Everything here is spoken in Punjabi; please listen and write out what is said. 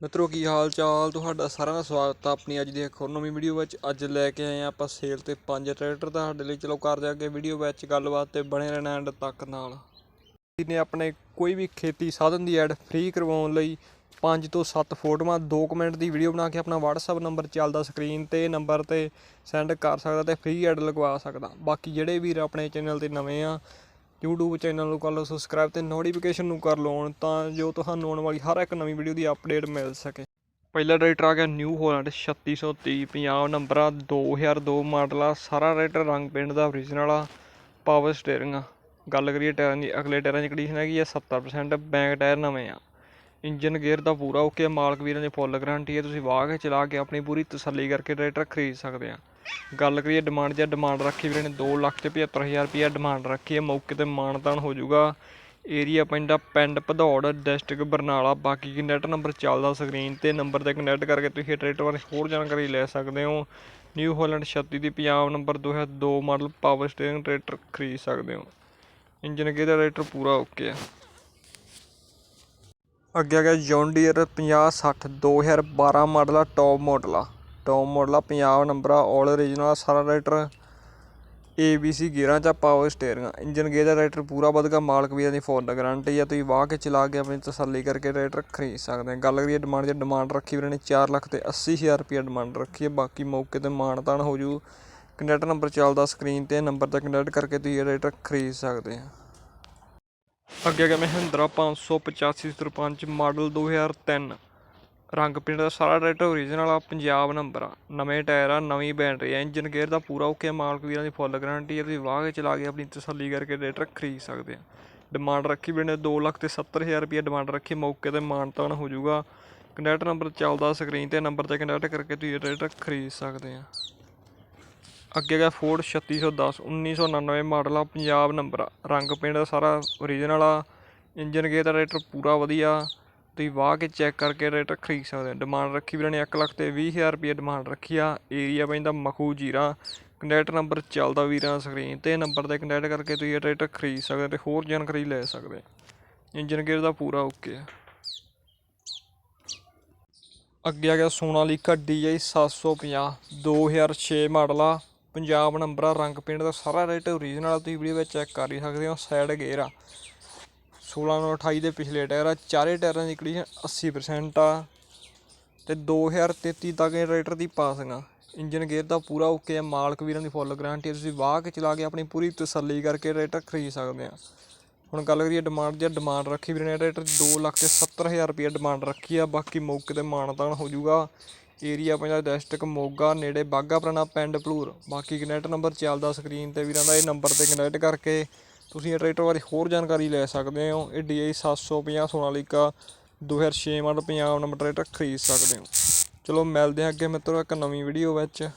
ਮਿੱਤਰੋ, ਕੀ ਹਾਲ ਚਾਲ? ਤੁਹਾਡਾ ਸਾਰਿਆਂ ਦਾ ਸਵਾਗਤ ਆ ਆਪਣੀ ਅੱਜ ਦੀ ਇੱਕ ਹੋਰ ਨਵੀਂ ਵੀਡੀਓ ਵਿੱਚ। ਅੱਜ ਲੈ ਕੇ ਆਏ ਹਾਂ ਆਪਾਂ ਸੇਲ ਤੇ ਪੰਜ ਟਰੈਕਟਰ ਤੁਹਾਡੇ ਲਈ। ਚਲੋ ਕਰਦੇ ਹਾਂ ਅੱਗੇ ਵੀਡੀਓ ਵਿੱਚ ਗੱਲਬਾਤ ਤੇ ਬਣੇ ਰਹਿਣਾ ਐਂਡ ਤੱਕ ਨਾਲ। ਨੇ ਆਪਣੇ ਕੋਈ ਵੀ ਖੇਤੀ ਸਾਧਨ ਦੀ ਐਡ ਫ੍ਰੀ ਕਰਵਾਉਣ ਲਈ 5 ਤੋਂ 7 ਫੋਟੋਆਂ 2 ਮਿੰਟ ਦੀ ਵੀਡੀਓ ਬਣਾ ਕੇ ਆਪਣਾ WhatsApp ਨੰਬਰ ਚੱਲਦਾ ਸਕਰੀਨ ਤੇ ਨੰਬਰ ਤੇ ਸੈਂਡ ਕਰ ਸਕਦਾ ਤੇ ਫ੍ਰੀ ਐਡ ਲਗਵਾ ਸਕਦਾ। ਬਾਕੀ ਜਿਹੜੇ ਵੀਰ ਆਪਣੇ ਚੈਨਲ ਤੇ ਨਵੇਂ ਆ YouTube ਚੈਨਲ ਨੂੰ ਕਰ ਲਓ ਸਬਸਕ੍ਰਾਈਬ ਤੇ ਨੋਟੀਫਿਕੇਸ਼ਨ ਨੂੰ ਕਰ ਲਓ on ਤਾਂ ਜੋ ਤੁਹਾਨੂੰ ਆਉਣ ਵਾਲੀ ਹਰ ਇੱਕ ਨਵੀਂ ਵੀਡੀਓ ਦੀ ਅਪਡੇਟ ਮਿਲ ਸਕੇ। ਪਹਿਲਾ ਟਰੈਕਟਰ ਆ ਗਿਆ ਨਿਊ ਹੋਲੈਂਡ 3630 ਪੰਜਾਬ ਨੰਬਰ ਆ 2002 ਮਾਡਲ ਆ, ਸਾਰਾ ਟਰੈਕਟਰ ਰੰਗ ਪਿੰਡ ਦਾ ਓਰੀਜਨਲ ਆ ਪਾਵਰ ਸਟੀਅਰਿੰਗ ਆ। ਗੱਲ ਕਰੀਏ ਟਾਇਰਾਂ ਦੀ, ਅਗਲੇ ਟਾਇਰਾਂ ਦੀ ਕੰਡੀਸ਼ਨ ਹੈਗੀ ਆ 70% ਬੈਕ ਟਾਇਰ ਨਵੇਂ ਆ। ਇੰਜਨ ਗੇਅਰ ਦਾ ਪੂਰਾ ਓਕੇ ਮਾਲਕ ਵੀਰਾਂ ਦੀ ਫੁੱਲ ਗਾਰੰਟੀ ਹੈ ਤੁਸੀਂ ਵਾਹ ਕੇ ਚਲਾ ਕੇ ਆਪਣੀ ਪੂਰੀ ਤਸੱਲੀ ਕਰਕੇ ਟਰੈਕਟਰ ਖਰੀਦ ਸਕਦੇ ਆ। ਗੱਲ ਕਰੀਏ ਡਿਮਾਂਡ ਜਾਂ ਡਿਮਾਂਡ ਰੱਖੀ ਵੀਰੇ ਨੇ 2 ਲੱਖ ਤੇ 75000 ਰੁਪਏ ਡਿਮਾਂਡ ਰੱਖੀ ਹੈ, ਮੌਕੇ ਤੇ ਮਾਨਤਾਨ ਹੋ ਜਾਊਗਾ। ਏਰੀਆ ਪੈਂਦਾ ਪਿੰਡ ਭਦੌੜ ਡਿਸਟ੍ਰਿਕਟ ਬਰਨਾਲਾ, ਬਾਕੀ ਕੰਟੈਕਟ ਨੰਬਰ ਚੱਲਦਾ ਸਕਰੀਨ ਤੇ ਨੰਬਰ ਤੇ ਕੰਟੈਕਟ ਕਰਕੇ ਤੁਸੀਂ ਇਹ ਟਰੈਕਟਰ ਬਾਰੇ ਹੋਰ ਜਾਣਕਾਰੀ ਲੈ ਸਕਦੇ ਹੋ। ਨਿਊ ਹਾਲੈਂਡ 36 ਦੀ Punjab number 2002 model power steering tractor ਖਰੀਦ ਸਕਦੇ ਹੋ। ਇੰਜਨ ਗੇਅਰ ਦਾ ਟਰੈਕਟਰ ਪੂਰਾ ਓਕੇ ਆ ਅੱਗੇ ਆ ਗਿਆ ਜੌਨ ਡੀਅਰ 5060 2012 ਮਾਡਲ ਆ ਟੌਪ ਮਾਡਲ ਆ। ਟੌਪ ਮਾਡਲ ਪੰਜਾਬ ਨੰਬਰ ਆ ਆਲ ਓਰੀਜਨਲ ਆ, ਸਾਰਾ ਰਾਈਟਰ ABC ਗੇਅਰਾਂ ਚ ਪਾਵਰ ਸਟੀਅਰਿੰਗ ਆ। ਇੰਜਨ ਗੇਅਰ ਦਾ ਰਾਈਟਰ ਪੂਰਾ ਵਧਗਾ ਮਾਲਕ ਵੀਰਾਂ ਦੀ ਫੋਨ ਦਾ ਗਾਰੰਟੀ ਆ। ਤੁਸੀਂ ਵਾਹ ਕੇ ਚਲਾ ਕੇ ਆਪਣੀ ਤਸੱਲੀ ਕਰਕੇ ਰਾਈਟਰ ਖਰੀਦ ਸਕਦੇ ਆ। ਗੱਲ ਕਰੀਏ ਡਿਮਾਂਡ ਜੇ ਡਿਮਾਂਡ ਰੱਖੀ ਵੀਰਾਂ ਨੇ 4 ਲੱਖ ਤੇ 80000 ਰੁਪਏ ਡਿਮਾਂਡ ਰੱਖੀ ਹੈ ਬਾਕੀ ਮੌਕੇ ਤੇ ਮਾਨਤਾਨ ਹੋ ਜੂ। ਕੰਟੈਕਟ ਨੰਬਰ ਚੱਲਦਾ ਸਕਰੀਨ ਤੇ ਨੰਬਰ ਤੇ ਕੰਟੈਕਟ ਕਰਕੇ ਤੁਸੀਂ ਇਹ ਰਾਈਟਰ ਖਰੀਦ ਸਕਦੇ ਆ। ਅੱਗੇ ਗਿਆ ਮਹਿੰਦਰਾ 585 ਸਰਪੰਚ ਮਾਡਲ 2003 ਰੰਗ ਪਿੰਡ ਦਾ ਸਾਰਾ ਟਰੈਕਟਰ ਓਰੀਜਨਲ ਆ, ਪੰਜਾਬ ਨੰਬਰ ਆ। ਨਵੇਂ ਟਾਇਰ ਆ, ਨਵੀਂ ਬੈਟਰੀ ਆ ਇੰਜਨ ਗੇਅਰ ਦਾ ਪੂਰਾ ਓਕੇ ਮਾਲਕ ਵੀਰਾਂ ਦੀ ਫੁੱਲ ਗਾਰੰਟੀ ਆ, ਤੁਸੀਂ ਵਾਹ ਕੇ ਚਲਾ ਕੇ ਆਪਣੀ ਤਸੱਲੀ ਕਰਕੇ ਟਰੈਕਟਰ ਖਰੀਦ ਸਕਦੇ ਆ। ਡਿਮਾਂਡ ਰੱਖੀ ਵੀ ਨੇ 2 ਲੱਖ ਤੇ 70000 ਰੁਪਏ ਡਿਮਾਂਡ ਰੱਖੀ, ਮੌਕੇ ਤੇ ਮਾਨਤਾਨ ਹੋ ਜਾਊਗਾ। ਕੰਟੈਕਟ ਨੰਬਰ ਚੱਲਦਾ ਸਕਰੀਨ ਤੇ ਨੰਬਰ ਤੇ ਕੰਟੈਕਟ ਕਰਕੇ ਤੁਸੀਂ ਇਹ ਟਰੈਕਟਰ ਖਰੀਦ ਸਕਦੇ ਆ। ਅੱਗੇ ਗਿਆ ਫੋਰਡ 3610 1999 ਮਾਡਲ ਆ, ਪੰਜਾਬ ਨੰਬਰ ਆ। ਰੰਗ ਪਿੰਡ ਦਾ ਸਾਰਾ ਓਰੀਜਨਲ ਆ। ਇੰਜਨ ਗੇਅਰ ਦਾ ਰੇਟਰ ਪੂਰਾ ਵਧੀਆ। ਤੁਸੀਂ ਵਾਹ ਕੇ ਚੈੱਕ ਕਰਕੇ ਰੇਟ ਖਰੀਦ ਸਕਦੇ ਹੋ। ਡਿਮਾਂਡ ਰੱਖੀ ਵੀਰਾਂ ਨੇ ਇੱਕ ਲੱਖ ਤੇ ਵੀਹ ਹਜ਼ਾਰ ਰੁਪਏ ਡਿਮਾਂਡ ਰੱਖੀ ਆ। ਏਰੀਆ ਪੈਂਦਾ ਮਖੂ ਜੀਰਾ। ਕੰਟੈਕਟ ਨੰਬਰ ਚੱਲਦਾ ਵੀਰਾਂ ਸਕਰੀਨ ਤੇ। ਨੰਬਰ ਤੇ ਕੰਟੈਕਟ ਕਰਕੇ ਤੁਸੀਂ ਇਹ ਰੇਟਰ ਖਰੀਦ ਸਕਦੇ ਤੇ ਹੋਰ ਜਾਣਕਾਰੀ ਲੈ ਸਕਦੇ ਇੰਜਨ ਗੇਅਰ ਦਾ ਪੂਰਾ ਓਕੇ ਆ। ਅੱਗੇ ਆ ਗਿਆ ਸੋਨਾਲੀਕਾ DI 750 2006 ਮਾਡਲ ਆ। ਪੰਜਾਬ ਨੰਬਰ ਆ ਰੰਗ ਪਿੰਡ ਦਾ ਸਾਰਾ ਰੇਟ ਓਰੀਜਨਲ ਆ। ਤੁਸੀਂ ਵੀਡੀਓ ਵਿੱਚ ਚੈੱਕ ਕਰ ਹੀ ਸਕਦੇ ਹੋ। ਸਾਈਡ ਗੇਅਰ ਆ। 16 ਨੂੰ 28 ਦੇ ਪਿਛਲੇ ਟਾਇਰ ਆ, ਚਾਰੇ ਟਾਇਰਾਂ ਦੀ ਕੰਡੀਸ਼ਨ 80% ਆ। ਤੇ 2033 ਤੱਕ ਇਹ ਟਰੈਕਟਰ ਦੀ ਪਾਸਿੰਗ ਆ। ਇੰਜਨ ਗੇਅਰ ਦਾ ਪੂਰਾ ਓਕੇ ਆ, ਮਾਲਕ ਵੀਰਾਂ ਦੀ ਫੁੱਲ ਗਾਰੰਟੀ ਤੁਸੀਂ ਵਾਹ ਕੇ ਚਲਾ ਕੇ ਆਪਣੀ ਪੂਰੀ ਤਸੱਲੀ ਕਰਕੇ ਟਰੈਕਟਰ ਖਰੀਦ ਸਕਦੇ ਆ। ਹੁਣ ਗੱਲ ਕਰੀਏ ਡਿਮਾਂਡ ਦੀ ਡਿਮਾਂਡ ਰੱਖੀ ਵੀਰੇ ਨੇ ਟਰੈਕਟਰ 2 ਲੱਖ ਤੇ 70000 ਰੁਪਏ ਡਿਮਾਂਡ ਰੱਖੀ ਆ, ਬਾਕੀ ਮੌਕੇ ਤੇ ਮਾਨਤਾਨ ਹੋ ਜਾਊਗਾ। ਏਰੀਆ ਪੰਜਾਬ ਡਿਸਟ੍ਰਿਕਟ ਮੋਗਾ, ਨੇੜੇ ਬਾਗਾ ਪੁਰਾਣਾ ਪਿੰਡ ਭਲੂਰ। ਬਾਕੀ ਕਨੈਕਟ ਨੰਬਰ ਚੱਲਦਾ ਸਕਰੀਨ ਤੇ ਵੀਰਾਂ ਦਾ, ਇਹ ਨੰਬਰ ਤੇ ਕਨੈਕਟ ਕਰਕੇ ਤੁਸੀਂ ਇਹ ਟਰੈਕਟਰ ਬਾਰੇ ਹੋਰ ਜਾਣਕਾਰੀ ਲੈ ਸਕਦੇ ਹੋ। ਇਹ DI 750 Sonalika 2006 model Punjab number tractor ਖਰੀਦ ਸਕਦੇ ਹੋ। ਚਲੋ ਮਿਲਦੇ ਹਾਂ ਅੱਗੇ ਮਿੱਤਰੋ ਇੱਕ ਨਵੀਂ ਵੀਡੀਓ ਵਿੱਚ।